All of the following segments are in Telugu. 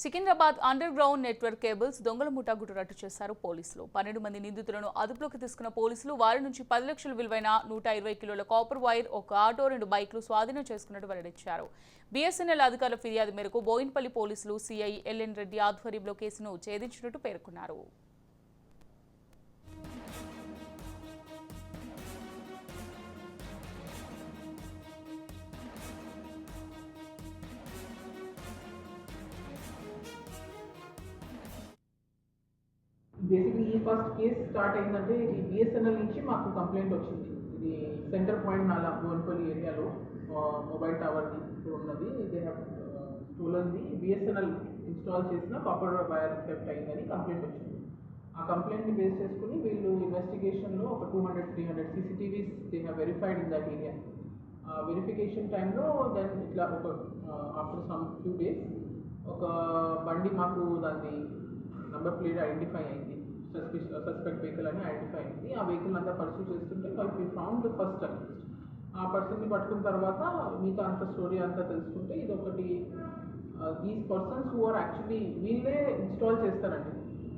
Secunderabad underground network cables దొంగల ముఠా గుట్టురట్టు చేశారు పోలీసులు. పన్నెండు మంది నిందితులను అదుపులోకి తీసుకున్న పోలీసులు వారి నుంచి పది లక్షల విలువైన నూట ఇరవై కిలోల కాపర్ వైర్ ఒక ఆటో రెండు బైక్లు స్వాధీనం చేసుకున్నట్టు వెల్లడించారు. బీఎస్ఎన్ఎల్ అధికారుల ఫిర్యాదు మేరకు బోయిన్పల్లి పోలీసులు సీఐ ఎల్ఎన్ రెడ్డి ఆధ్వర్యంలో కేసును ఛేదించినట్టు పేర్కొన్నారు. బేసిక్లీ ఈ ఫస్ట్ కేసు స్టార్ట్ అయిందంటే ఇది బిఎస్ఎన్ఎల్ నుంచి మాకు కంప్లైంట్ వచ్చింది. ఇది సెంటర్ పాయింట్ నాలా భువన్పల్లి ఏరియాలో మొబైల్ టవర్ ఉన్నది. దే. హ్యావ్ స్టోలన్ది బిఎస్ఎన్ఎల్ ఇన్స్టాల్ చేసిన కాపర్ వైర్ థెఫ్ట్ అయిందని కంప్లైంట్ వచ్చింది. ఆ కంప్లైంట్ని బేస్ చేసుకుని వీళ్ళు ఇన్వెస్టిగేషన్లో ఒక two hundred three hundred CCTVs they have verified in that area ఆ వెరిఫికేషన్ టైంలో దెన్ ఇట్లా ఒక ఆఫ్టర్ సమ్ ఫ్యూ డేస్ ఒక బండి మాకు దాన్ని నంబర్ ప్లేట్ ఐడెంటిఫై అయింది. సస్పిష్ సస్పెక్ట్ వెహికల్ అని ఐడెంటిఫై అయింది. ఆ వెహికల్ అంతా పర్సూ చేస్తుంటే we found the first accused ఆ పర్సన్ని పట్టుకున్న తర్వాత మిగతా అంత స్టోరీ అంతా తెలుసుకుంటే ఇది ఒకటి these persons who are actually వీళ్ళే ఇన్స్టాల్ చేస్తారండి.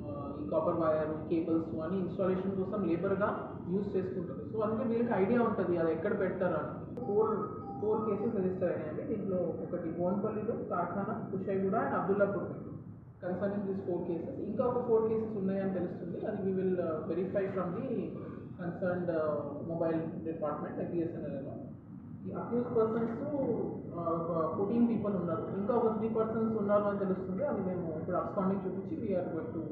Uh, ఈ కాపర్ వైర్ కేబుల్స్ అని ఇన్స్టాలేషన్ కోసం లేబర్గా యూజ్ చేసుకుంటారు. సో అందుకే వీళ్ళకి ఐడియా ఉంటుంది అది ఎక్కడ పెడతారు అని. ఫోర్ ఫోర్ కేసెస్ రిజిస్టర్ అయినాయండి. దీంట్లో ఒకటి బోన్పల్లిలో Karkhana Kushaiguda and Abdullapur concerning this four cases ఇంకా ఒక ఫోర్ కేసెస్ ఉన్నాయని తెలుస్తుంది. అది we will verify from the concerned mobile department బిఎస్ఎన్ఎల్లో ఈ అక్యూజ్ పర్సన్స్ ఒక ఫోర్టీన్ పీపుల్ ఉన్నారు. ఇంకా ఒక త్రీ పర్సన్స్ ఉన్నారు అని తెలుస్తుంది. అది మేము ఇప్పుడు అబ్స్కాండింగ్ చూపించి వీఆర్ గోయింగ్ టు